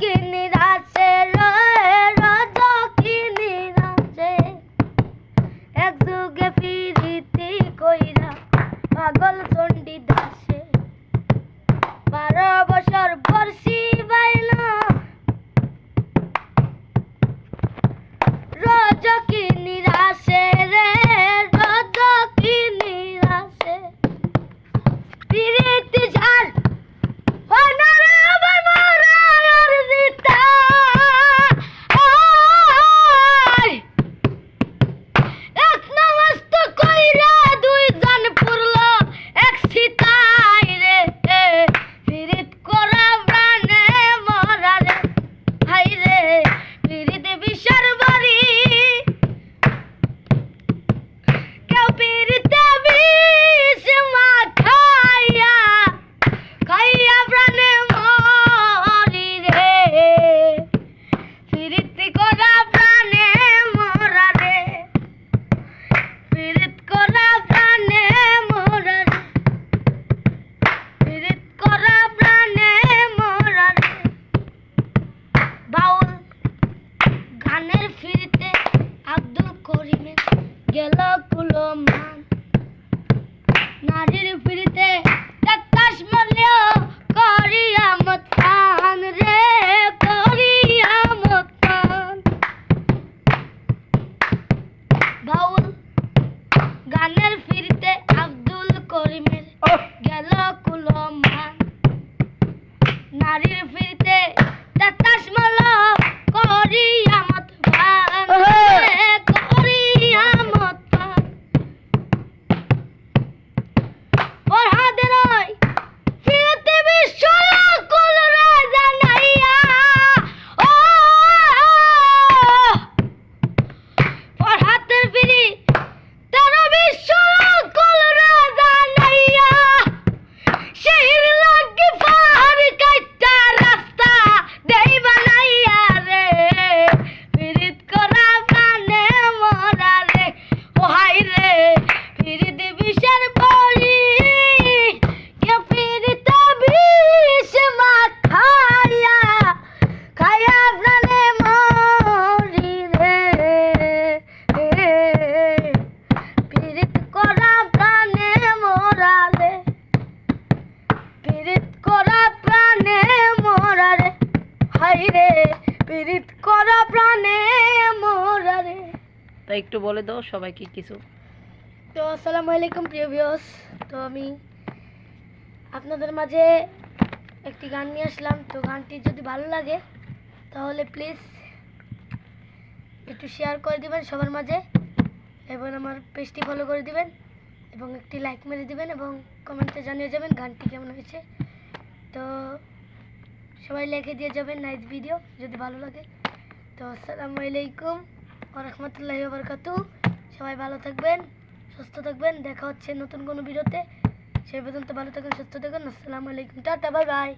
কি নিরাশে রে কি নিরাশে এক যুগে কইরা পাগল চণ্ডী গেল কুলো মান। নারীর ফিরিতে কাকাশ মল্য করিয়ামত খান রে করিয়ামত খান বাউল গানের ফিরিতে আব্দুল করিমের গেল কুলমান নারীর ফিরিতে পীড়িত করা প্রাণে মরারে। তো একটু বলে দাও সবাইকে কিছু। তো আসসালামু আলাইকুম প্রিয় ভিউয়ার্স তো আমি আপনাদের মাঝে একটি গান নিয়ে আসলাম। তো গানটি যদি ভালো লাগে তাহলে প্লিজ একটু শেয়ার করে দিবেন সবার মাঝে এবং আমার পেজটি ফলো করে দিবেন এবং একটি লাইক মেরে দিবেন এবং কমেন্টে জানিয়ে যাবেন গানটি কেমন হয়েছে। তো সবাই লিখে দিয়ে যাবেন নাইস ভিডিও যদি ভালো লাগে। তো আসসালামু আলাইকুম রহমতুল্লাহি বারকাতু। সবাই ভালো থাকবেন, সুস্থ থাকবেন, দেখা হচ্ছে নতুন কোনো ভিডিওতে সেই পর্যন্ত ভালো থাকবেন, সুস্থ থাকবেন। আসসালামু আলাইকুম, টাটা বাই বাই